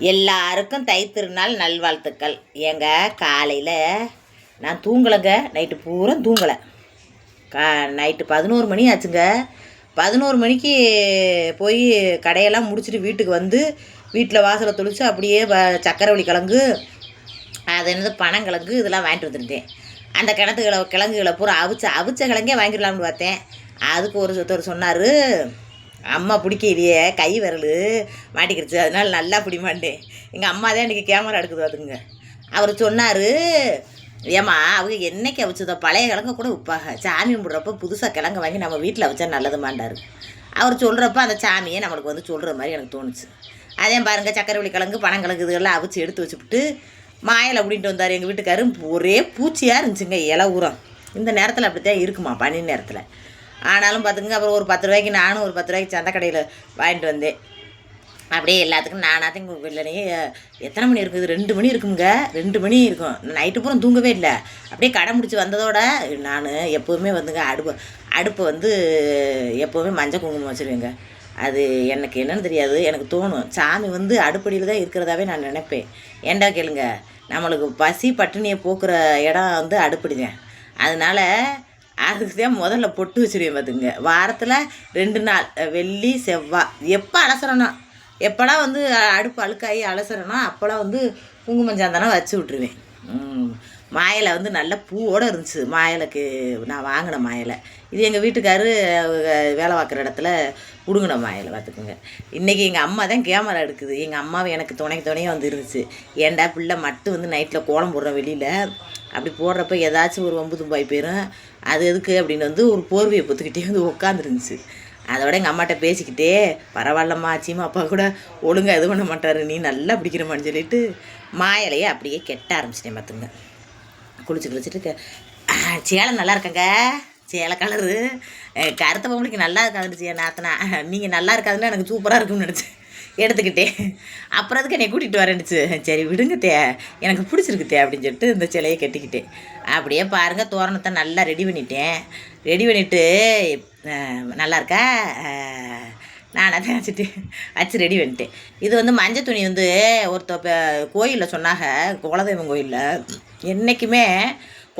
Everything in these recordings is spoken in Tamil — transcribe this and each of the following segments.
எல்லாருக்கும் தை திருநாள் நல்வாழ்த்துக்கள். ஏங்க காலையில் நான் தூங்கலைங்க. நைட்டு பூரா தூங்கலை. கா நைட்டு பதினோரு மணி ஆச்சுங்க. பதினோரு மணிக்கு போய் கடையெல்லாம் முடிச்சுட்டு வீட்டுக்கு வந்து வீட்டில் வாசலை தொளிச்சு அப்படியே வ சக்கரவள்ளி கிழங்கு அது என்னது பனங்கிழங்கு இதெல்லாம் வாங்கிட்டு வந்துருந்தேன் அந்த கிணத்துகளை கிழங்குகளை பூரா அவிச்ச அவிச்ச கிழங்கே வாங்கிடலாம்னு பார்த்தேன். அதுக்கு ஒரு ஒருத்தர் சொன்னார் அம்மா பிடிக்க இல்லையே கை விரல் மாட்டிக்கிடுச்சு. அதனால நல்லா பிடிமாட்டேன். எங்கள் அம்மா தான் இன்றைக்கி கேமரா எடுக்குது அதுங்க அவர் சொன்னார் ஏம்மா அவங்க என்னைக்கு அவிச்சதோ பழைய கிழங்க கூட உப்பாக. சாமி கும்பிட்றப்ப புதுசாக கிழங்கு வாங்கி நம்ம வீட்டில் வச்சா நல்லதுமாண்டார் அவர் சொல்கிறப்ப அந்த சாமியை நம்மளுக்கு வந்து சொல்கிற மாதிரி எனக்கு தோணுச்சு. அதே பாருங்கள் சக்கரவள்ளி கிழங்கு பனங்கிழங்கு இதெல்லாம் அவிச்சு எடுத்து வச்சுப்புட்டு மாயில் அப்படின்ட்டு வந்தார் எங்கள் வீட்டுக்காரரும் ஒரே பூச்சியாக இருந்துச்சுங்க இலை உரம் இந்த நேரத்தில் அப்படித்தான் இருக்குமா பனி நேரத்தில். ஆனாலும் பார்த்துங்க அப்புறம் ஒரு பத்து ரூபாய்க்கு நானும் ஒரு பத்து ரூபாய்க்கு சந்தை கடையில் வாங்கிட்டு வந்தேன். அப்படியே எல்லாத்துக்கும் நானாத்தையும் வெள்ளனையே எத்தனை மணி இருக்குது? ரெண்டு மணி இருக்குங்க ரெண்டு மணி இருக்கும். நைட்டு பூரா தூங்கவே இல்லை. அப்படியே கடை முடிச்சு வந்ததோட நான் எப்போவுமே வந்துங்க அடுப்பு அடுப்பை வந்து எப்போவுமே மஞ்சள் குங்குமம் வச்சுருவேங்க. அது எனக்கு என்னன்னு தெரியாது எனக்கு தோணும். சாமி வந்து அடுப்படியில் தான் இருக்கிறதாவே நான் நினைப்பேன். ஏன்டா கேளுங்க நம்மளுக்கு பசி பட்டினியை போக்குற இடம் வந்து அடுப்படி தான் அதனால் அதுக்கு தான் முதல்ல பொட்டு வச்சுருவேன் பார்த்துங்க வாரத்தில் ரெண்டு நாள் வெள்ளி செவ்வாய் எப்போ அலசறனோ எப்போலாம் வந்து அடுப்பு அழுக்காகி அலசறனோ அப்போலாம் வந்து குங்குமஞ்சாந்தானம் வச்சு விட்ருவேன் மாயலை வந்து நல்ல பூவோடு இருந்துச்சு. மாயிலைக்கு நான் வாங்கின மாயலை. இது எங்கள் வீட்டுக்காரு வேலை பார்க்குற இடத்துல பிடுங்கின மாயலை பார்த்துக்குங்க. இன்றைக்கி எங்கள் அம்மா தான் கேமரா எடுக்குது. எங்கள் அம்மாவை எனக்கு துணைக்கு துணையாக வந்து இருந்துச்சு. ஏன்டா பிள்ளை மட்டும் வந்து நைட்டில் கோலம் போடுறேன் வெளியில்? அப்படி போடுறப்ப ஏதாச்சும் ஒரு வம்பு தும்பாய் போயிடும் அது எதுக்கு அப்படின்னு வந்து ஒரு போர்வையை பொத்துக்கிட்டே வந்து உட்காந்துருந்துச்சு அதோட எங்கள் அம்மாட்ட பேசிக்கிட்டே பரவாயில்லம்மா ஆச்சிமா அப்பா கூட ஒழுங்காக இது பண்ண மாட்டாரு. நீ நல்லா பிடிக்கிறமான்னு சொல்லிட்டு மாயலையே அப்படியே கெட்ட ஆரம்பிச்சிட்டேன் பார்த்துங்க குளிச்சு குளிச்சுட்டு சேலை நல்லா இருக்கங்க? சேலை கலரு. கருத்த பொம்பளைக்கு நல்லா இருக்காதுச்சு நாத்தனா. நீங்கள் நல்லா இருக்காதுன்னு எனக்கு சூப்பராக இருக்கும்னு நினச்சேன். எடுத்துக்கிட்டேன் அப்புறம் அதுக்கு என்னை கூட்டிகிட்டு வரேன்னுச்சு. சரி விடுங்க தே எனக்கு பிடிச்சிருக்கு தே அப்படின்னு சொல்லிட்டு இந்த சிலையை கட்டிக்கிட்டேன். அப்படியே பாருங்கள் தோரணத்தை நல்லா ரெடி பண்ணிட்டேன். ரெடி பண்ணிவிட்டு நல்லா இருக்கா? நான் அதை வச்சுட்டு வச்சு ரெடி பண்ணிட்டேன். இது வந்து மஞ்சள் துணி வந்து ஒருத்த கோயிலில் சொன்னாங்க குலதெய்வம் கோயிலில். என்றைக்குமே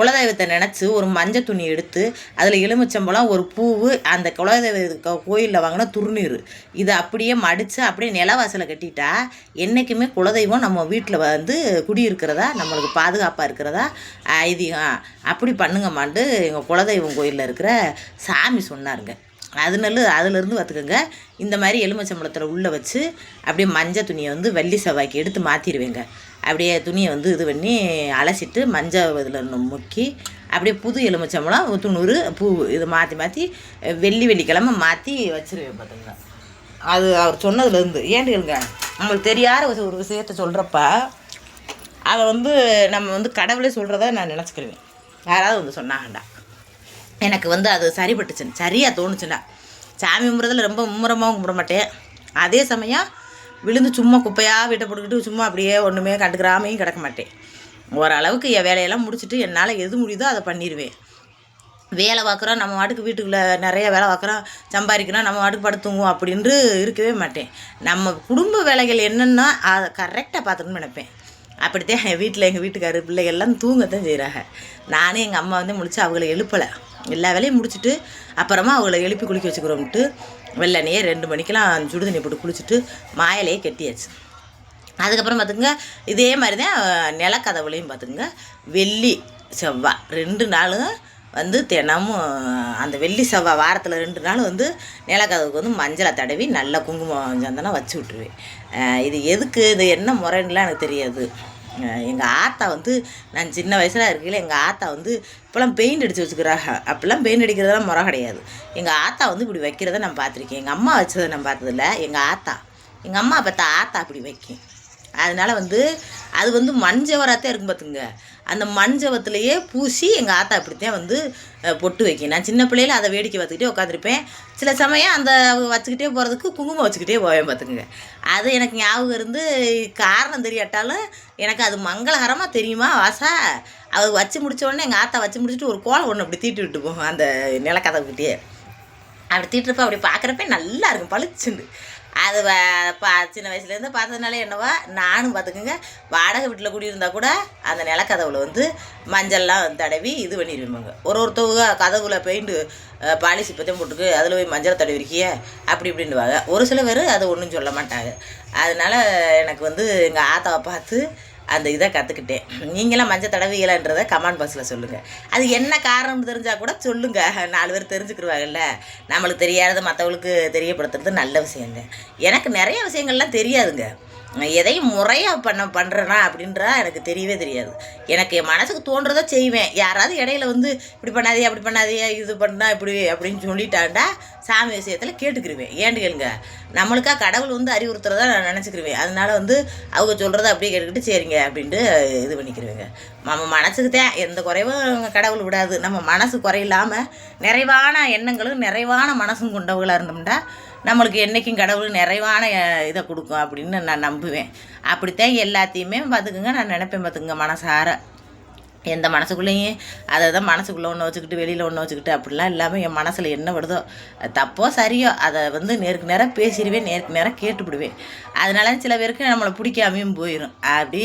குலதெய்வத்தை நினச்சி ஒரு மஞ்சள் துணி எடுத்து அதில் எலுமிச்சம்பழம் ஒரு பூவு அந்த குலதெய்வ கோயிலில் வாங்கின துருநீர் இதை அப்படியே மடித்து அப்படியே நிலவாசலை கட்டிட்டா என்றைக்குமே குலதெய்வம் நம்ம வீட்டில் வந்து குடியிருக்கிறதா நம்மளுக்கு பாதுகாப்பாக இருக்கிறதா ஐதீகம். அப்படி பண்ணுங்கம்மான்ட்டு எங்கள் குலதெய்வம் கோயிலில் இருக்கிற சாமி சொன்னாருங்க. அதனால அதுலேருந்து பார்த்துக்கோங்க இந்த மாதிரி எலுமிச்சம்பழத்தில் உள்ளே வச்சு அப்படியே மஞ்சள் துணியை வந்து வெள்ளி செவ்வாய்க்கு எடுத்து மாற்றிடுவேங்க அப்படியே துணியை வந்து இது பண்ணி அலசிட்டு மஞ்சள் இதில் முக்கி அப்படியே புது எலுமிச்சம்பழம் துணூறு பூ இது மாற்றி மாற்றி வெள்ளி வெள்ளிக்கிழமை மாற்றி வச்சிருவேன் பார்த்துங்க அது அவர் சொன்னதுலேருந்து ஏன் கேளுங்க நம்மளுக்கு தெரியாத ஒரு ஒரு விஷயத்த சொல்கிறப்ப அதை வந்து நம்ம வந்து கடவுளே சொல்கிறத நான் நினச்சிக்கிருவேன். யாராவது வந்து சொன்னாங்கண்டா எனக்கு வந்து அது சரிப்பட்டுச்சுன்னு சரியாக தோணுச்சுண்டா சாமி கும்பிட்றதுல ரொம்ப மும்முரமாகவும் கும்பிட மாட்டேன். அதே சமயம் விழுந்து சும்மா குப்பையாக வீட்டை போட்டுக்கிட்டு சும்மா அப்படியே ஒன்றுமே கண்டுக்கிறாமையும் கிடக்க மாட்டேன். ஓரளவுக்கு என் வேலையெல்லாம் முடிச்சுட்டு என்னால் எது முடியுதோ அதை பண்ணிடுவேன் வேலை பார்க்குறோம் நம்ம வாட்டுக்கு வீட்டுக்குள்ளே நிறைய வேலை பார்க்குறோம் சம்பாதிக்கிறோம் நம்ம வாட்டுக்கு படுத்துங்குவோம் அப்படின்ட்டு இருக்கவே மாட்டேன். நம்ம குடும்ப வேலைகள் என்னென்னா அதை கரெக்டாக பார்த்துக்கணும்னு நினைப்பேன். அப்படித்தான் என் வீட்டில் எங்கள் வீட்டுக்காரு பிள்ளைகள்லாம் தூங்கத்தான் செய்கிறாங்க நானும் எங்கள் அம்மா வந்து முடிச்சு அவங்கள எழுப்பலை. எல்லா வேலையும் முடிச்சுட்டு அப்புறமா அவங்கள எழுப்பி குளிக்க வச்சுக்கிறோம்ட்டு வெள்ளனையே ரெண்டு மணிக்கெல்லாம் சுடுதண்ணி போட்டு குளிச்சுட்டு மாயிலையே கட்டியாச்சு. அதுக்கப்புறம் பார்த்துங்க இதே மாதிரி தான் நிலக்கதவுலையும் பார்த்துங்க வெள்ளி செவ்வாய் ரெண்டு நாளும் வந்து தினமும் அந்த வெள்ளி செவ்வாய் வாரத்தில் ரெண்டு நாள் வந்து நிலக்கதவுக்கு வந்து மஞ்சளை தடவி நல்ல குங்குமம் சந்தனம் வச்சு விட்ருவேன் இது எதுக்கு இது என்ன முறைன்னுலாம் எனக்கு தெரியாது. எங்கள் ஆத்தா வந்து நான் சின்ன வயசில் இருக்கையில் எங்கள் ஆத்தா வந்து இப்போலாம் பெயிண்ட் அடித்து வச்சுக்கிறாங்க. அப்போல்லாம் பெயிண்ட் அடிக்கிறதெல்லாம் முறை கிடையாது. எங்கள் ஆத்தா வந்து இப்படி வைக்கிறத நான் பார்த்துருக்கேன். எங்கள் அம்மா வச்சதை நான் பார்த்ததில்ல. எங்கள் ஆத்தா. எங்கள் அம்மா பார்த்தா ஆத்தா அப்படி வைக்கும். அதனால் வந்து அது வந்து மஞ்சவராத்தான் இருக்கும் பார்த்துங்க அந்த மஞ்சவத்துலேயே பூசி எங்கள் ஆத்தா இப்படித்தான் வந்து பொட்டு வைக்கும். நான் சின்ன பிள்ளையில அதை வேடிக்கை பார்த்துக்கிட்டே உட்காந்துருப்பேன் சில சமயம் அந்த வச்சுக்கிட்டே போகிறதுக்கு குங்குமம் வச்சுக்கிட்டே போவேன் பார்த்துக்குங்க. அது எனக்கு ஞாபகம் இருந்து காரணம் தெரியாட்டாலும் எனக்கு அது மங்களகரமாக தெரியுமா வாசா? அது வச்சு முடிச்ச உடனே எங்கள் ஆத்தா வச்சு முடிச்சுட்டு ஒரு கோலம் ஒன்று அப்படி தீட்டு விட்டு போகும் அந்த நிலக்கதவுக்கிட்டே அப்படி தீட்டுறப்ப அப்படி பார்க்குறப்ப நல்லா இருக்கும் பளிச்சுண்டு. அது பா சின்ன வயசுலேருந்து பார்த்ததுனால என்னவா நானும் பார்த்துக்குங்க. வாடகை வீட்டில் குடியிருந்தா கூட அந்த நிலக்கதவுல வந்து மஞ்சள்லாம் தடவி இது பண்ணிடுவாங்க ஒரு ஒருத்தவங்க கதவுல பெயிண்ட்டு பாலிசி பற்றி போட்டுக்கு அதில் போய் மஞ்சள் தடவி இருக்கிய? அப்படி இப்படின்னுவாங்க. ஒரு சில பேர் அதை ஒன்றும் சொல்ல மாட்டாங்க. அதனால எனக்கு வந்து எங்கள் ஆத்தாவை பார்த்து அந்த இதை கற்றுக்கிட்டேன் நீங்களாம் மஞ்சள் தடவிகளான்றதை கமெண்ட் பாக்ஸில் சொல்லுங்கள் அது என்ன காரணம் தெரிஞ்சால் கூட சொல்லுங்கள் நாலு பேர் தெரிஞ்சுக்கிடுவாங்கல்ல நம்மளுக்கு தெரியாதது மற்றவங்களுக்கு தெரியப்படுத்துறது நல்ல விஷயங்க. எனக்கு நிறைய விஷயங்கள்லாம் தெரியாதுங்க. எதையும் முறையாக பண்ண பண்ணுறேனா அப்படின்றா எனக்கு தெரியவே தெரியாது. எனக்கு என் மனசுக்கு தோன்றதை செய்வேன். யாராவது இடையில வந்து இப்படி பண்ணாதே அப்படி பண்ணாதே இது பண்ணா இப்படி அப்படின்னு சொல்லிட்டாண்டா சாமி விஷயத்தில் கேட்டுக்கிருவேன். ஏன்னு கேளுங்க நம்மளுக்கா கடவுள் வந்து அறிவுறுத்துறதா நான் நினச்சிக்கிருவேன். அதனால வந்து அவங்க சொல்கிறத அப்படியே கேட்டுக்கிட்டு சரிங்க அப்படின்ட்டு இது பண்ணிக்கிருவேங்க. நம்ம மனசுக்கு தான் எந்த குறைவும் கடவுள் விடாது. நம்ம மனசு குறையில்லாமல் நிறைவான எண்ணங்களும் நிறைவான மனசும் கொண்டவங்களாக இருந்தோம்னா நம்மளுக்கு என்றைக்கும் கடவுள் நிறைவான இதை கொடுக்கும் அப்படின்னு நான் நம்புவேன். அப்படித்தான் எல்லாத்தையுமே பார்த்துக்குங்க. நான் நினைப்பேன் பார்த்துக்குங்க மனசார. எந்த மனசுக்குள்ளேயும் அதை தான் மனசுக்குள்ளே ஒன்று வச்சுக்கிட்டு வெளியில் ஒன்று வச்சுக்கிட்டு அப்படிலாம் இல்லாமல் என் மனசில் என்ன வருதோ தப்போ சரியோ அதை வந்து நேருக்கு நேராக பேசிடுவேன் நேருக்கு நேராக கேட்டுப்பிடுவேன். அதனால சில பேருக்கு நம்மளை பிடிக்காமையும் போயிடும் அப்படி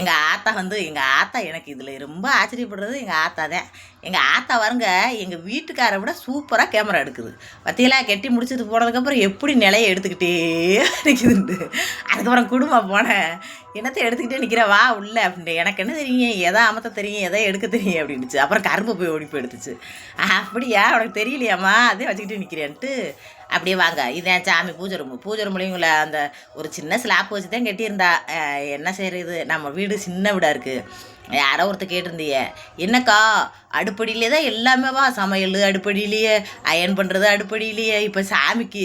எங்கள் ஆத்தா வந்து எங்கள் ஆத்தா எனக்கு இதில் ரொம்ப ஆச்சரியப்படுறது எங்கள் ஆத்தா தான் எங்கள் ஆத்தா வருங்க எங்கள் வீட்டுக்காரை விட சூப்பராக கேமரா எடுக்குது. பத்தியலா கெட்டி முடிச்சது போனதுக்கப்புறம் எப்படி நிலையை எடுத்துக்கிட்டே நிற்குதுண்டு அதுக்கப்புறம் குடும்பம் போனேன். என்னத்தை எடுத்துக்கிட்டே நிற்கிற வா உள்ள அப்படின்ட்டு. எனக்கு என்ன தெரியும் எதை அமத்த தெரியும் எதை எடுக்க தெரியும் அப்படின்னுச்சு. அப்புறம் கரும்பு போய் ஓடி போய் எடுத்துச்சு "ஆ, அப்படியா? உனக்கு தெரியலையாம்மா? அதே வச்சுக்கிட்டே நிற்கிறேன்ட்டு அப்படியே வாங்க. இதான் சாமி பூஜை ரூமு. பூஜை ரூம்லையும் அந்த ஒரு சின்ன ஸ்லாப் வச்சு தான் கட்டியிருந்தா என்ன செய்கிறது நம்ம வீடு சின்ன வீடாக இருக்குது யாரோ ஒருத்தர் கேட்டிருந்தீங்க. என்னக்கா அடுப்படியிலே தான் எல்லாமே வா சமையல் அடுப்படியிலேயே அயன் பண்ணுறது அடுப்படியிலேயே இப்போ சாமிக்கு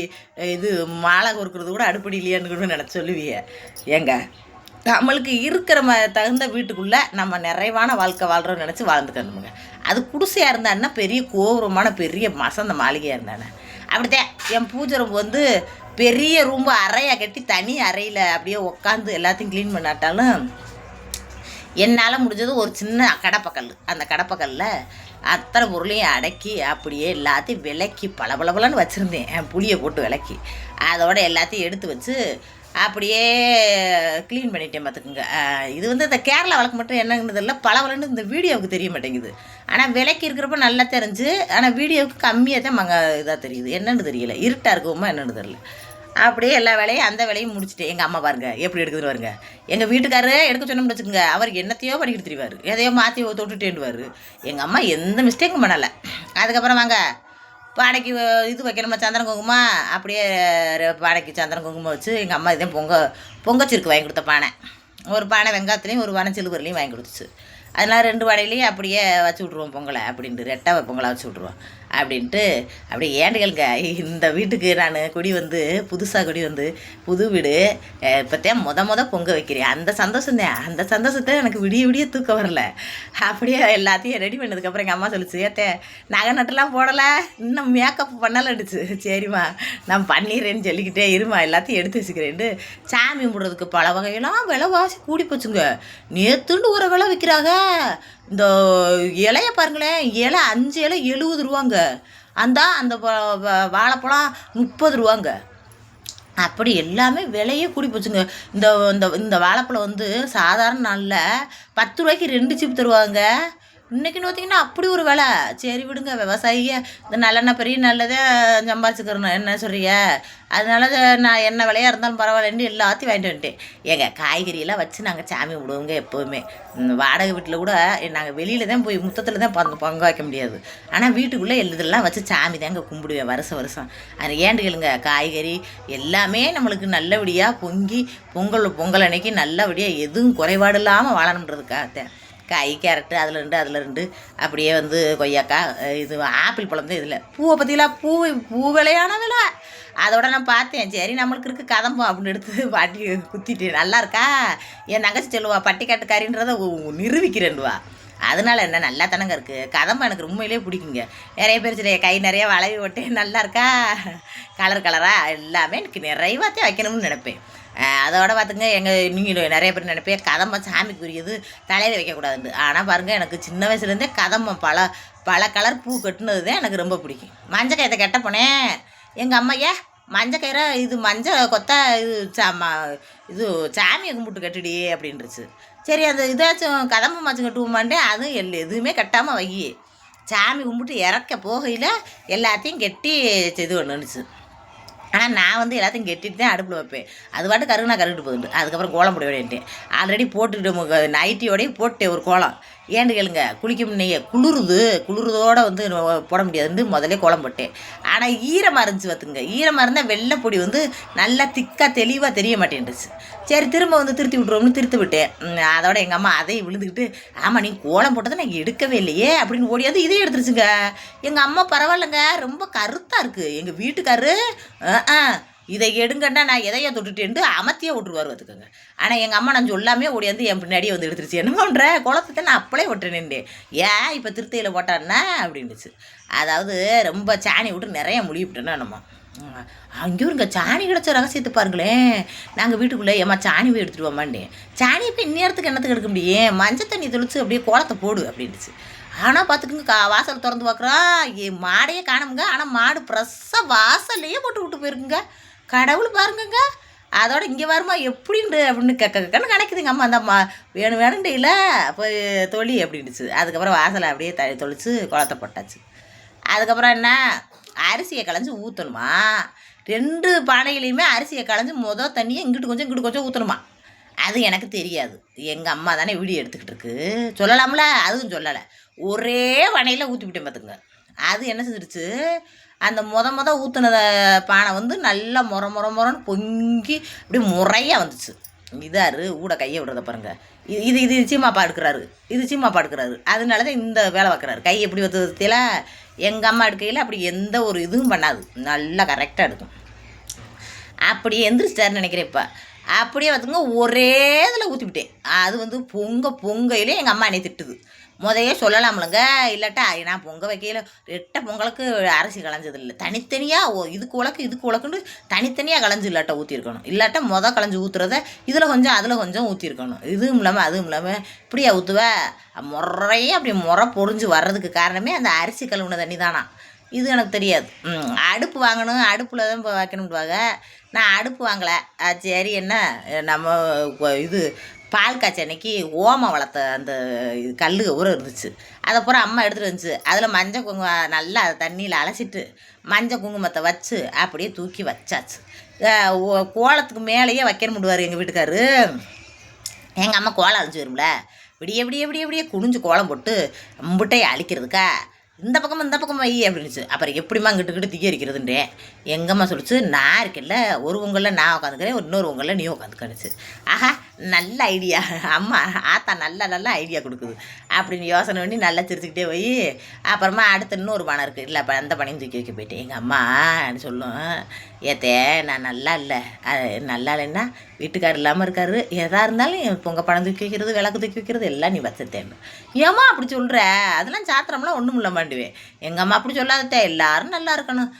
இது மாலை கொடுக்குறது கூட அடுப்படியிலேயேன்னு கூட நினச்சி சொல்லுவீங்க ஏங்க நம்மளுக்கு இருக்கிற ம தகுந்த வீட்டுக்குள்ளே நம்ம நிறைவான வாழ்க்கை வாழ்கிறோம்னு நினச்சி வாழ்ந்துக்கணுமுங்க அது குடிசையாக இருந்தான்னா பெரிய கோபுரமான பெரிய மசந்த மாளிகையாக இருந்தானே. அப்படித்தான் என் பூஜை ரூம் வந்து பெரிய ரூம்பு அறையாக கட்டி தனி அறையில் அப்படியே உட்காந்து எல்லாத்தையும் க்ளீன் பண்ணாட்டாலும் என்னால் முடிஞ்சது ஒரு சின்ன கடப்பக்கல் அந்த கடப்பக்கல்ல அத்தனை பொருளையும் அடக்கி அப்படியே எல்லாத்தையும் விலக்கி பளபளபளன்னு வச்சுருந்தேன். புளியை போட்டு விலக்கி. அதோட எல்லாத்தையும் எடுத்து வச்சு அப்படியே க்ளீன் பண்ணிட்டேன் பார்த்துக்குங்க. இது வந்து இந்த கேரளா வழக்கு மட்டும் என்னங்கிறது இல்லை பளபளன்னு இந்த வீடியோவுக்கு தெரிய மாட்டேங்குது. ஆனால் விலைக்கு இருக்கிறப்ப நல்லா தெரிஞ்சு ஆனால் வீடியோவுக்கு கம்மியாக தான் மங்க இதாக தெரியுது. என்னன்னு தெரியல. இருட்டாக இருக்குமா என்னென்னு தெரியல. அப்படியே எல்லா வேலையும் அந்த வேலையும் முடிச்சுட்டு எங்கள் அம்மா பாருங்க எப்படி எடுக்குதுன்னு வருங்க எங்கள் வீட்டுக்காரரு எடுக்க சொன்னோம்னு வச்சுக்கோங்க அவர் என்னத்தையோ படிக்கிட்டு தெரிவார் எதையோ மாற்றி தொட்டுட்டேன்டுவார் எங்கள் அம்மா எந்த மிஸ்டேக்கும் பண்ணலை. அதுக்கப்புறம் வாங்க பானைக்கு இது வைக்கணுமா சந்திரன் குங்குமம் அப்படியே ரெ- பானைக்கு சந்திரன் குங்குமம் வச்சு எங்கள் அம்மா இதே பொங்க பொங்கச்சிருக்கு வாங்கி கொடுத்த பானை. ஒரு பானை வெங்காயத்துலேயும் ஒரு பானை சிலுவர்லேயும் வாங்கி கொடுத்துச்சு. அதனால் ரெண்டு வாடையிலையும் அப்படியே வச்சு விட்ருவோம் பொங்கலை அப்படின்ட்டு ரெட்டை பொங்கலாக வச்சு விட்ருவோம் அப்படின்ட்டு அப்படியே ஏண்டுகளுங்க இந்த வீட்டுக்கு நான் குடி வந்து புதுசாக குடி வந்து புது வீடு இப்போத்தான் மொத மொத பொங்க வைக்கிறேன். அந்த சந்தோஷம் தான். அந்த சந்தோஷத்தை எனக்கு விடிய விடிய தூக்கம் வரல. அப்படியே எல்லாத்தையும் ரெடி பண்ணதுக்கப்புறம் எங்கள் அம்மா சொல்லிச்சு ஏத்தே நகை நட்டுலாம் போடலை. இன்னும் மேக்கப் பண்ணலடுச்சு சரிம்மா நான் பண்ணிடுறேன்னு சொல்லிக்கிட்டே இருமா எல்லாத்தையும் எடுத்து வச்சுக்கிறேன்ட்டு சாமி கும்பிட்றதுக்கு பல வகையெல்லாம் விலைவாசி கூடி போச்சுங்க. நேத்துண்டு ஒரு விலை விற்கிறாங்க இந்த இலைய பாருங்களேன் இலை அஞ்சு இலை எழுபது ரூபாங்க. அந்த அந்த வ- வாழைப்பழம் முப்பது ரூபாங்க. அப்படி எல்லாமே விலையே கூடி போச்சுங்க. இந்த இந்த இந்த வாழைப்பழம் வந்து சாதாரண நாளில் பத்து ரூபாய்க்கு ரெண்டு சிப் தருவாங்க. இன்னைக்குன்னு பார்த்தீங்கன்னா அப்படி ஒரு விலை. சரி விடுங்க விவசாயிய இந்த நல்லெண்ணெய் பெரிய நல்லதே சம்பாதிச்சுக்கிறணும் என்ன சொல்கிறிய அதனால நான் என்ன விலையாக இருந்தாலும் பரவாயில்லன்னு எல்லாத்தையும் வாங்கிட்டு வந்துட்டேன். ஏங்க காய்கறியெல்லாம் வச்சு நாங்கள் சாமி விடுவோங்க எப்போவுமே. வாடகை வீட்டில் கூட நாங்கள் வெளியில் தான் போய் முத்தத்தில் தான் பங்கு பங்கு வைக்க முடியாது. ஆனால் வீட்டுக்குள்ளே எழுதெல்லாம் வச்சு சாமி தாங்க கும்பிடுவேன் வருஷம் வருஷம். அது ஏண்டு கேளுங்க காய்கறி எல்லாமே நம்மளுக்கு நல்லபடியாக பொங்கி பொங்கல் பொங்கல் அன்னைக்கு நல்லபடியாக எதுவும் குறைபாடு இல்லாமல் வாழணுன்றதுக்காக காய் கேரட்டு அதில் ரெண்டு அதில் ரெண்டு. அப்படியே வந்து கொய்யாக்காய் இது ஆப்பிள் பழம் தான் இதில். பூவை பற்றிலாம் பூ பூ விலையான விலை. அதோட நான் பார்த்தேன். சரி நம்மளுக்கு இருக்குது கதம்பம் அப்படின்னு எடுத்து பாட்டி குத்திட்டு நல்லா இருக்கா? என் தங்கச்சி சொல்லுவா பட்டிக்காட்டுக்காரின்றதை நிரூபிக்கிறேன்டுவா அதனால என்ன நல்லா தானங்க இருக்குது கதம்பம் எனக்கு உண்மையிலே பிடிக்குங்க. நிறைய பேர் சரி கை நிறைய வளைவி விட்டு நல்லா இருக்கா? கலர் கலராக எல்லாமே எனக்கு நிறைவாத்தையும் வைக்கணும்னு நினைப்பேன். அதோட பார்த்துங்க எங்கள் நீங்கள் நிறைய பேர் நினைப்பே கதம்பம் சாமிக்குரியது தலையில் வைக்கக்கூடாதுண்டு ஆனால் பாருங்கள் எனக்கு சின்ன வயசுலேருந்தே கதம்பம் பல பல கலர் பூ கட்டுனது தான் எனக்கு ரொம்ப பிடிக்கும். மஞ்சள் கயத்தை கட்ட போனேன். எங்கள் அம்மா ஏ மஞ்சள் கயிறை இது மஞ்சள் கொத்தா இது சாமா இது சாமியை கும்பிட்டு கட்டுடி அப்படின்றுச்சு. சரி அந்த இதாச்சும் கதம்பம் மாச்சும் கட்டுவோமாண்டே அதுவும் எல் எதுவுமே கட்டாமல் வை சாமி கும்பிட்டு இறக்க போகையில் எல்லாத்தையும் கெட்டி இது பண்ணுச்சு ஆனால் நான் வந்து எல்லாத்தையும் கெட்டிட்டு தான் அடுப்பில் வைப்பேன். அது பாட்டு கருகுனா கருகிட்டு போகுது. அதுக்கப்புறம் கோலம் போட வேண்டியேன் ஆல்ரெடி போட்டுட்டு நைட்டியோடய போட்டேன் ஒரு கோலம். ஏன்னு கேளுங்க குளிக்க முன்னையே குளிருது குளிருதோடு வந்து போட முடியாதுன்னு முதல்ல கோலம் போட்டேன். ஆனால் ஈரமாக இருந்துச்சு பார்த்துங்க ஈரமாக இருந்தால் வெள்ளைப்பொடி வந்து நல்லா திக்காக தெளிவாக தெரிய மாட்டேன்ருச்சு சரி திரும்ப வந்து திருத்தி விட்ருவோம்னு திருத்து விட்டேன். அதோட எங்கள் அம்மா அதையும் விழுந்துக்கிட்டு ஆமாம் நீ கோலம் போட்டதை நான் எடுக்கவே இல்லையே அப்படின்னு ஓடியாந்து இதையும் எடுத்துருச்சுங்க. எங்கள் அம்மா பரவாயில்லைங்க ரொம்ப கருத்தாக இருக்குது எங்கள் வீட்டுக்காரரு ஆ ஆ இதை எடுங்கன்னா நான் எதையோ தொட்டுட்டேன்ட்டு அமர்த்தியே விட்டுருவார் பார்த்துக்கோங்க. ஆனால் எங்கள் அம்மா நான் சொல்லாமே ஓடியாந்து என் பின்னாடியே வந்து எடுத்துருச்சு என்ன பண்ணுற குளத்தை நான் அப்படியே விட்டுனேன்டே ஏன் இப்போ திருத்தையில் போட்டான்னா? அப்படின்னுச்சு. அதாவது ரொம்ப சாணி விட்டு நிறைய முழிவிட்டேன்னா நம்ம அங்கேயும் இருங்க சாணி கிடச்ச ரகசியத்தை பாருங்களேன். நாங்கள் வீட்டுக்குள்ளே ஏம்மா சாணி போய் எடுத்துட்டு வாமாண்டே சாணி இப்போ இந்நேரத்துக்கு என்னத்துக்கு எடுக்க முடியும்? மஞ்சள் தண்ணி தெளிச்சு அப்படியே கோலத்தை போடு அப்படின்னுச்சு. ஆனால் பார்த்துக்குங்க கா வாசல் திறந்து பார்க்குறோம் மாடையே காணுமுங்க. ஆனால் மாடு ப்ரெஸ்ஸாக வாசல்லையே போட்டு விட்டு போயிருக்குங்க. கடவுள் பாருங்கங்க. அதோட இங்கே வருமா எப்படிண்டு அப்படின்னு கக்கன்னு கணக்குதுங்க அம்மா அந்த அம்மா வேணும் வேணுண்டு இல்லை போய் தொழி அப்படின்னுச்சு. அதுக்கப்புறம் வாசலை அப்படியே த தொளிச்சு குளத்தை போட்டாச்சு. அதுக்கப்புறம் என்ன? அரிசியை களைஞ்சி ஊற்றணுமா ரெண்டு பானையிலையுமே அரிசியை களைஞ்சி மொதல் தண்ணியை இங்கிட்டு கொஞ்சம் இங்கிட்டு கொஞ்சம் ஊற்றணுமா அது எனக்கு தெரியாது. எங்கள் அம்மா தானே வீடியோ எடுத்துக்கிட்டு இருக்கு. சொல்லலாம்ல? அதுவும் சொல்லலை. ஒரே வனையில் ஊற்றிவிட்டேன் பார்த்துங்க அது என்ன செஞ்சிருச்சு? அந்த முத முத ஊற்றுனத பானை வந்து நல்லா முற முற முறன்னு பொங்கி அப்படியே முறையாக வந்துச்சு. இதாரு ஊட கையை விடுறத பாருங்க. இது இது இது சீமாப்பா எடுக்கிறாரு. இது சீமாப்பா எடுக்கிறாரு. அதனால தான் இந்த வேலை பார்க்குறாரு கை எப்படி வச்சதுல எங்கள் அம்மா எடுக்கையில் அப்படி எந்த ஒரு இதுவும் பண்ணாது. நல்லா கரெக்டாக எடுக்கும். அப்படி எந்திரிச்சிட்டாருன்னு நினைக்கிறேன் இப்போ. அப்படியே பார்த்துங்க ஒரே இதில் ஊற்றிவிட்டேன் அது வந்து பொங்க பொங்கையிலே எங்கள் அம்மா என்னை திட்டுது. முதையே சொல்லலாம்லங்க. இல்லாட்டா நான் பொங்க வைக்கையில் ரெட்டை பொங்கலுக்கு அரிசி களைஞ்சது இல்லை தனித்தனியாக ஓ இதுக்கு உலக்கு இதுக்கு உலக்குன்னு தனித்தனியாக களைஞ்சு இல்லாட்டா ஊற்றிருக்கணும் இல்லாட்டா முத களைஞ்சி ஊற்றுறத இதில் கொஞ்சம் அதில் கொஞ்சம் ஊற்றிருக்கணும் இதுவும் இல்லாமல் அதுவும் இல்லாமல் இப்படியா ஊற்றுவ முறையே அப்படி முறை பொறிஞ்சு வர்றதுக்கு காரணமே அந்த அரிசி கழுவுன தண்ணி தானா? இது எனக்கு தெரியாது. அடுப்பு வாங்கணும். அடுப்பில் தான் இப்போ வைக்கணும்டுவாங்க நான் அடுப்பு வாங்கலை. சரி என்ன? நம்ம இது பால் காய்ச்ச அன்னைக்கு ஓமம் வளர்த்த அந்த இது கல் ஊற இருந்துச்சு. அதை பூரா அம்மா எடுத்துகிட்டு வந்துச்சு. அதில் மஞ்சள் குங்குமம் நல்லா தண்ணியில் அலசிட்டு மஞ்சள் குங்குமத்தை வச்சு அப்படியே தூக்கி வச்சாச்சு. ஓ- கோலத்துக்கு மேலேயே வைக்கணும் முடிவார் எங்கள் வீட்டுக்காரு. எங்கள் அம்மா கோலம் அழிஞ்சு வரும்ல? விடிய விடிய விடிய விடிய குனிஞ்சு கோலம் போட்டு முட்டையை அழிக்கிறதுக்கா? இந்த பக்கம் இந்த பக்கம் வை அப்படின்னுச்சு. அப்புறம் எப்படிம்மா இங்கிட்டு கிட்ட தீய அடிக்கிறதுன்றே எங்கம்மா சொல்லிச்சு நான் இருக்கேன்ல ஒரு உங்களில் நான் உட்காந்துக்கிறேன் இன்னொரு உங்களில் நீ உட்காந்துக்கணுச்சு ஆஹா நல்ல ஐடியா அம்மா ஆத்தா நல்ல நல்ல ஐடியா கொடுக்குது. அப்படின்னு யோசனை பண்ணி நல்லா சிரிச்சுக்கிட்டே போய் அப்புறமா அடுத்த இன்னொரு பணம் இருக்குது இல்லை அப்போ அந்த பணியும் தூக்கி வைக்க போயிட்டேன். எங்கள் அம்மா சொல்லும். ஏத்தே நான் நல்லா இல்லை. அது நல்லா இல்லைன்னா வீட்டுக்கார் இல்லாமல் இருக்காரு. எதா இருந்தாலும் பொங்க பணம் தூக்கி வைக்கிறது விளக்கு தூக்கி வைக்கிறது எல்லாம் நீ வச்சத்தேன் ஏம்மா அப்படி சொல்கிற அதெல்லாம் சாத்திரம்லாம் ஒன்றும் இல்ல மாட்டுவேன் எங்கள் அம்மா அப்படி சொல்லாதத்தே. எல்லாரும் நல்லா இருக்கணும்.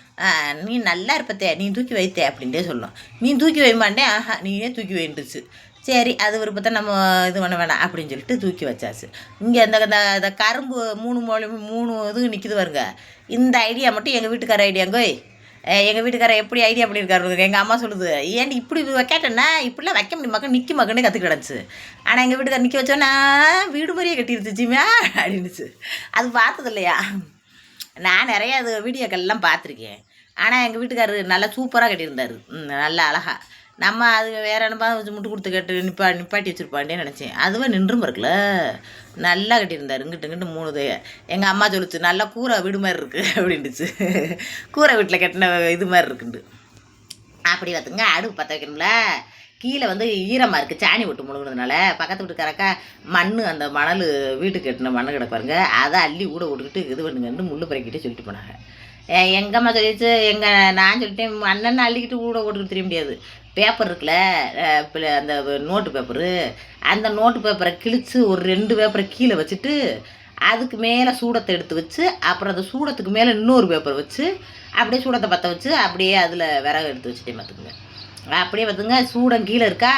நீ நல்லா இருப்பத்தே. நீ தூக்கி வைத்தே அப்படின்ட்டே சொல்லும். நீ தூக்கி வைமாண்டே ஆஹா நீயே தூக்கி வைண்டுச்சு சரி அது விருப்பத்தை நம்ம இது பண்ண வேணாம் அப்படின்னு சொல்லிட்டு தூக்கி வச்சாச்சு. இங்கே இந்த இந்த இந்த கரும்பு மூணு மொழி மூணு இது நிற்கிது வருங்க இந்த ஐடியா மட்டும் எங்கள் வீட்டுக்கார ஐடியாங்கோய் எங்கள் வீட்டுக்காரர் எப்படி ஐடியா பண்ணியிருக்காரு எங்கள் அம்மா சொல்லுது ஏன் இப்படி கேட்டேன்னா இப்படிலாம் வைக்க முடியும்? மக்கள் நிற்க மக்கள்னு கற்று கிடந்துச்சு. ஆனால் எங்கள் வீட்டுக்காரர் நிற்க வச்சோன்னா வீடு மாதிரியே கட்டிருச்சுச்சிமே அப்படின்னுச்சு. அது பார்த்தது இல்லையா? நான் நிறைய அது வீடியோக்கள்லாம் பார்த்துருக்கேன். ஆனால் எங்கள் வீட்டுக்காரர் நல்லா சூப்பராக கட்டியிருந்தார். நல்லா அழகாக நம்ம அது வேற என்னப்பா முட்டு கொடுத்து கட்டு நிப்பா நிப்பாட்டி வச்சுருப்பாண்டே நினச்சேன். அதுவே நின்றும் இருக்குல்ல நல்லா கட்டியிருந்தார். இங்கிட்டு இங்கிட்டு மூணு எங்கள் அம்மா சொல்லுச்சு நல்லா கூரை வீடு மாதிரி இருக்குது அப்படின்ட்டுச்சு கூரை வீட்டில் கட்டின இது மாதிரி இருக்குண்டு அப்படி பார்த்துங்க அடுப்பு பற்ற வைக்கணும்ல. கீழே வந்து ஈரமாக இருக்குது சாணி விட்டு முழுங்கினதுனால பக்கத்து வீட்டுக்காரக்கா மண் அந்த மணல் வீட்டுக்கு கட்டின மண் கிடக்கு பாருங்க. அதை அள்ளி ஊட விட்டுக்கிட்டு இது பண்ணுங்கன்னு முள்ளு பிறக்கிட்டே சொல்லிட்டு போனாங்க. எ- எங்க அம்மா சொல்லிச்சு எங்கள் நான் சொல்லிட்டேன் அண்ணன் அள்ளிக்கிட்டு ஊட ஓட்டுக்கிட்டு தெரிய முடியாது. பேப்பர் இருக்குல்ல பிள்ளை அந்த நோட்டு பேப்பரு அந்த நோட்டு பேப்பரை கிழிச்சு ஒரு ரெண்டு பேப்பரை கீழே வச்சுட்டு அதுக்கு மேலே சூடத்தை எடுத்து வச்சு அப்புறம் அந்த சூடத்துக்கு மேலே இன்னொரு பேப்பர் வச்சு அப்படியே சூடத்தை பற்ற வச்சு அப்படியே அதில் விறகு எடுத்து வச்சுட்டே பார்த்துக்குங்க. அப்படியே பார்த்துங்க சூடம் கீழே இருக்கா?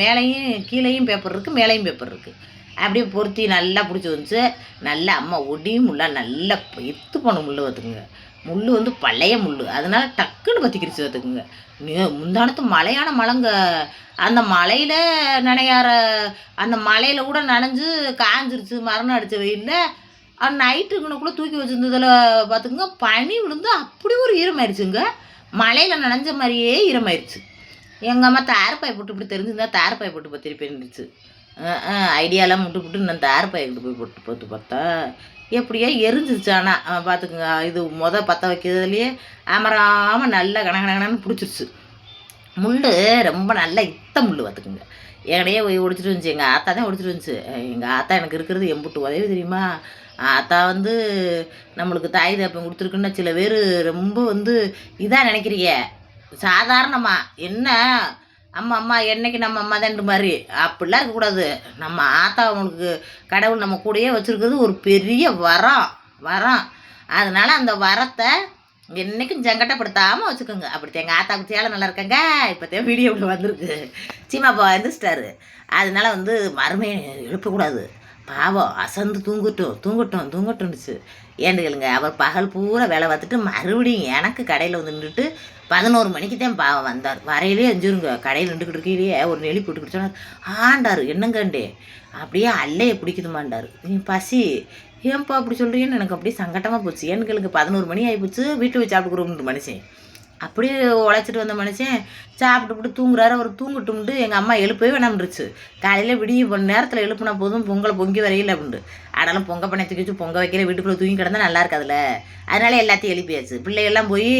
மேலேயும் கீழேயும் பேப்பர் இருக்குது மேலேயும் பேப்பர் இருக்குது அப்படியே பொருத்தி நல்லா பிடிச்சி வந்துச்சு. நல்லா அம்மா ஒடியும் முள்ள நல்லா எத்து போன முள்ள பார்த்துக்குங்க. முள் வந்து பழைய முள் அதனால டக்குன்னு பற்றிக்கிடுச்சு அதுக்குங்க முந்தானத்து மழையான மழைங்க அந்த மலையில் நனையார அந்த மலையில் கூட நனைஞ்சு காஞ்சிருச்சு மரணம் அடித்த வெயிலில். நைட்டுக்குன்னு தூக்கி வச்சுருந்ததில் பார்த்துக்குங்க பனி விழுந்து அப்படி ஒரு ஈரமாயிருச்சுங்க. மலையில் நனைஞ்ச மாதிரியே ஈரமாயிருச்சு. எங்கள் அம்மா தாரப்பாய் போட்டு இப்படி தெரிஞ்சிருந்தா தாரப்பாய் போட்டு இப்போ போயிருந்துச்சு ஐடியாலாம் முட்டு போட்டு நான் தாரப்பாய் போய் போட்டு போட்டு பார்த்தா எப்படியோ எரிஞ்சிருச்சு. ஆனால் பார்த்துக்குங்க இது மொதல் பற்ற வைக்கிறதுலையே அமராமல் நல்லா கணக்கணக்கணன்னு பிடிச்சிருச்சு. முள் ரொம்ப நல்லா இத்த முள் பார்த்துக்குங்க எங்கடையே போய் ஒடிச்சிட்டு இருந்துச்சு எங்கள் ஆத்தா தான் ஒடிச்சிட்டு இருந்துச்சு எங்கள் ஆத்தா எனக்கு இருக்கிறது எம்புட்டு உதவி தெரியுமா? ஆத்தா வந்து நம்மளுக்கு தாய் தப்பம் கொடுத்துருக்குன்னு சில பேர் ரொம்ப வந்து இதாக நினைக்கிறீங்க சாதாரணமாக என்ன? அம்மா அம்மா என்னைக்கு நம்ம அம்மா தான் மாதிரி. அப்படிலாம் இருக்கக்கூடாது. நம்ம ஆத்தா அவங்களுக்கு கடவுள் நம்ம கூடயே வச்சுருக்கிறது ஒரு பெரிய வரம் வரம். அதனால் அந்த வரத்தை என்றைக்கும் சங்கட்டப்படுத்தாமல் வச்சுக்கோங்க. அப்படி எங்கள் ஆத்தா குச்சியால் நல்லா இருக்கங்க. இப்போ தான் வீடியோவில் வந்திருக்கு. சீமாப்பா வந்துச்சிட்டாரு அதனால வந்து மறுமையை எழுப்பக்கூடாது. பாவம் அசந்து தூங்கட்டும் தூங்கட்டும் தூங்கட்டும்னுச்சு. ஏன்னு கேளுங்க அவர் பகல் பூரா வேலை பார்த்துட்டு மறுபடியும் எனக்கு கடையில் வந்து நின்றுட்டு பதினோரு மணிக்கு தான் பாவம் வந்தார். வரையிலே அஞ்சுருங்க கடையில் நின்றுக்கிட்டு இருக்கையிலேயே ஒரு நெளி போட்டு சொன்னார். ஆண்டார் என்னங்கண்டே அப்படியே அல்லையை பிடிக்குதுமாண்டார். நீ பசி ஏன்ப்பா அப்படி சொல்கிறீங்கன்னு எனக்கு அப்படியே சங்கட்டமாக போச்சு. ஏன்னு கேளுங்க பதினோரு மணி ஆகிப்போச்சு வீட்டில் வச்சு சாப்பிட்டுக்கிறோம்னு மனுஷன். அப்படியே உழைச்சிட்டு வந்த மனுஷன் சாப்பிட்டுப்பிட்டு தூங்குறாரு. அவர் தூங்கட்டும்ட்டு எங்கள் அம்மா எழுப்பவே வேணாம்ன்றுச்சு. காலையில் விடிய நேரத்தில் எழுப்புனா போதும். பொங்கலை பொங்கி வரையில அப்படின்ட்டு ஆனாலும் பொங்க பண்ணை தூக்கி வச்சு பொங்க வைக்கிற வீட்டுக்குள்ளே தூங்கி கிடந்தா நல்லா இருக்காதுல்ல. அதனால எல்லாத்தையும் எழுப்பியாச்சு. பிள்ளைகள்லாம் போய்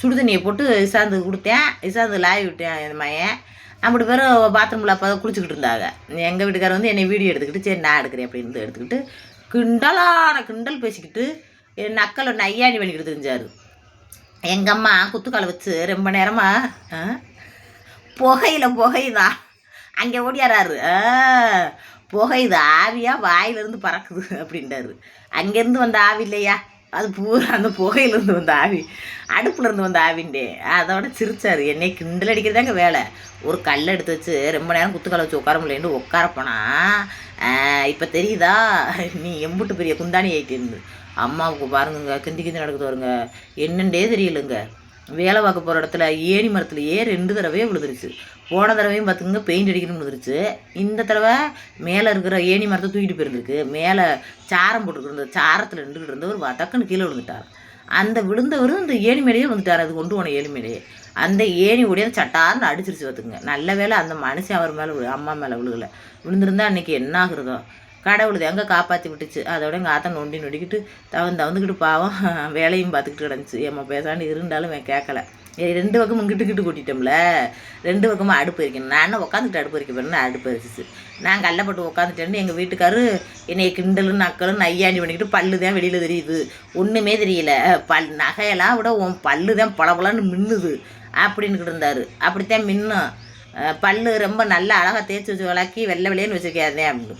சுடுதண்ணியை போட்டு இசாந்து கொடுத்தேன். இசாந்து லாய் விட்டேன் என் மையன். அப்படி பேரும் பாத்ரூமில் அப்போ குளிச்சுக்கிட்டு இருந்தாங்க. எங்கள் வீட்டுக்காரர் வந்து என்னை வீடியோ எடுத்துக்கிட்டு சரி நான் எடுக்கிறேன் அப்படின்னு எடுத்துக்கிட்டு கிண்டலான கிண்டல் பேசிக்கிட்டு நக்கலை நையாணி பண்ணிக்கிட்டு தெரிஞ்சார் எங்கள் அம்மா குத்துக்காலை வச்சு ரொம்ப நேரமாக புகையில் புகைதான் அங்கே ஓடியாராரு. புகையுது. ஆவியாக வாயிலிருந்து பறக்குது அப்படின்றாரு. அங்கேருந்து வந்த ஆவி இல்லையா? அது பூரா அந்த புகையிலேருந்து வந்த ஆவி. அடுப்புலேருந்து வந்த ஆவின்டே. அதோட சிரிச்சார். என்னை கிண்டல் அடிக்கிறதாங்க வேலை. ஒரு கல் எடுத்து வச்சு ரொம்ப நேரம் குத்துக்கால வச்சு உட்கார முடியலன்னு உட்கார போனால் இப்போ தெரியுதா? நீ எம்புட்டு பெரிய குந்தாணி ஆகிட்டு அம்மாவுக்கு பாருங்க கிந்தி கிந்தி நடக்குது வருங்க என்னண்டே தெரியலங்க. வேலை பார்க்க போகிற இடத்துல ஏணி மரத்துலையே ரெண்டு தடவையே விழுந்துருச்சு. போன தடவையும் பார்த்துங்க பெயிண்ட் அடிக்கணும்னு விழுந்துருச்சு. இந்த தடவை மேலே இருக்கிற ஏணி மரத்தை தூக்கிட்டு போயிருந்துருக்கு. மேலே சாரம் போட்டுக்கிட்டு சாரத்தில் நின்றுக்கிட்டு இருந்தவர் டக்குன்னு கீழே விழுந்துட்டார். அந்த விழுந்தவரும் இந்த ஏணி மேலேயே வந்துட்டார் அது கொண்டு போன ஏணி மேலேயே. அந்த ஏணி உடைய சட்டார்னு அடிச்சிருச்சு பார்த்துங்க நல்ல வேலை அந்த மனுஷன் அவர் மேலே அம்மா மேலே விழுகலை விழுந்திருந்தா அன்றைக்கி என்ன ஆகுறதோ. கடவுள் எங்கே காப்பாற்றி விட்டுச்சு? அதோட எங்கள் ஆத்தன் நொண்டி நொடிக்கிட்டு தவன் தவந்துக்கிட்டு பாவம் வேலையும் பார்த்துக்கிட்டு கிடந்துச்சு. ஏம்மா பேசாண்டு இருந்தாலும் என் கேட்கல ரெண்டு பக்கமும் இங்கிட்டு கிட்டு கூட்டிட்டோம்ல. ரெண்டு பக்கமும் அடுப்பு வைக்கணும் நான் உட்காந்துட்டு அடுப்பு இருக்க போறேன்னு அடுப்பு வச்சிச்சு நான் கல்லப்பட்டு உட்காந்துட்டேன்னு எங்கள் வீட்டுக்காரு என்னை கிண்டலும் நக்கலும் நையாண்டி பண்ணிக்கிட்டு பல்லு தான் வெளியில் தெரியுது. ஒன்றுமே தெரியல. பல் நகையெல்லாம் விட உன் பல்லு தான் பளபளன்னு மின்னுது. அப்படின்னுக்கிட்டு இருந்தார். அப்படித்தான் மின்னும். பல்லு ரொம்ப நல்லா அழகாக தேய்ச்சி வச்சு விளக்கி வெள்ளை வெளியேன்னு வச்சுருக்காதே அப்படின்னு.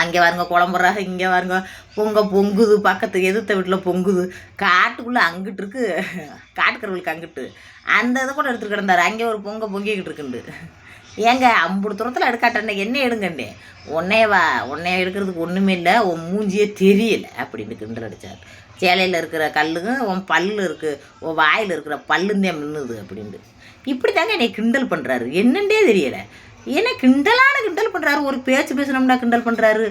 அங்கே வாருங்க குழம்புறாங்க இங்கே வாருங்க பொங்க பொங்குது பக்கத்துக்கு எதிர்த்த வீட்டில் பொங்குது. காட்டுக்குள்ளே அங்கிட்டு இருக்கு. காட்டுக்கறவளுக்கு அங்கிட்டு. அந்த இதை கூட எடுத்துகிட்டு கிடந்தார். அங்கே ஒரு பொங்க பொங்கிக்கிட்டு இருக்குண்டு. ஏங்க ஐம்பது தூரத்தில் எடுக்காட்டே என்ன எடுங்கண்டே உன்னையவா உன்னைய எடுக்கிறதுக்கு ஒன்றுமே இல்லை உன் மூஞ்சியே தெரியல அப்படின்னு கிண்டல் அடித்தார் சேலையில் இருக்கிற கல்லுங்க உன் பல்லு இருக்குது உன் வாயில் இருக்கிற பல்லுந்தேன் மின்னுது அப்படின்ட்டு. இப்படி தாங்க என்னை கிண்டல் பண்ணுறாரு என்னண்டே தெரியலை. ஏன்னா கிண்டலான கிண்டல் பண்ணுறாரு ஒரு பேச்சு பேசணும்னா கிண்டல் பண்ணுறாரு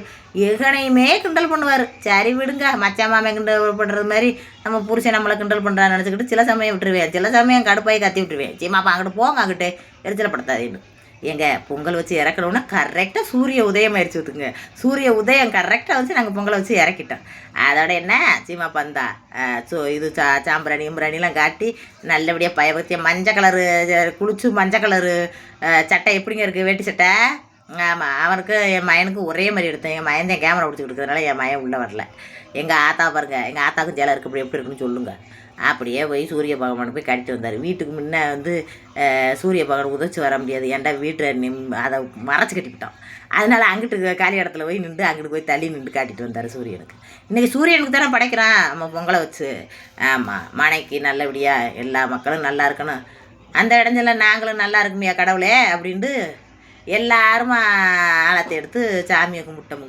எகனையுமே கிண்டல் பண்ணுவார். சரி விடுங்க மச்சா மாமே கிண்டல் பண்ணுறது மாதிரி நம்ம புருஷன் நம்மளை கிண்டல் பண்ணுறான்னு நினச்சிக்கிட்டு சில சமயம் விட்டுருவேன். சில சமயம் கடுப்பாய் கத்தி விட்டுருவேன். சீமாப்பா அங்கிட்டு போங்க அங்கிட்டு எரிச்சலப்படுத்தாதேன்னு. எங்க பொங்கல் வச்சு இறக்கணும்னா கரெக்டாக சூரிய உதயம் ஆயிடுச்சு ஊற்றுங்க சூரிய உதயம் கரெக்டாக வச்சு நாங்கள் பொங்கலை வச்சு இறக்கிட்டோம். அதோட என்ன சீமா பந்தா சோ இது சா சாம்பிராணி இம்பிராணிலாம் காட்டி நல்லபடியாக பயபக்தியாக மஞ்சள் கலரு குளிச்சு மஞ்சள் கலரு சட்டை எப்படிங்க இருக்குது வேட்டி சட்டை? ஆமாம் அவனுக்கு என் மயனுக்கு ஒரே மாதிரி எடுத்தேன். என் மயன் தான் கேமரா பிடிச்சிக்கிட்டு இருக்கிறதுனால என் மயன் உள்ளே வரல. எங்கள் ஆத்தா பாருங்கள் எங்கள் ஆத்தாவுக்கும் ஜெலம் இருக்குது இப்படி எப்படி இருக்குன்னு சொல்லுங்கள் அப்படியே போய் சூரிய பகவானுக்கு போய் கட்டிட்டு வந்தார். வீட்டுக்கு முன்னே வந்து சூரிய பகவான் உதச்சி வர முடியாது. ஏன்டா வீட்டை நிம் அதை மறைச்சி கட்டிக்கிட்டோம் அதனால் அங்கிட்டு காலி இடத்துல போய் நின்று அங்கிட்டு போய் தள்ளி நின்று காட்டிட்டு வந்தார் சூரியனுக்கு. இன்றைக்கி சூரியனுக்கு தானே படைக்கிறான் நம்ம பொங்கலை வச்சு. ஆமாம் மனைக்கு நல்லபடியாக எல்லா மக்களும் நல்லா இருக்கணும். அந்த இடஞ்சல நாங்களும் நல்லா இருக்குமையா கடவுளே அப்படின்ட்டு எல்லாரும் ஆழத்தை எடுத்து சாமியை கும்பிட்டோம்.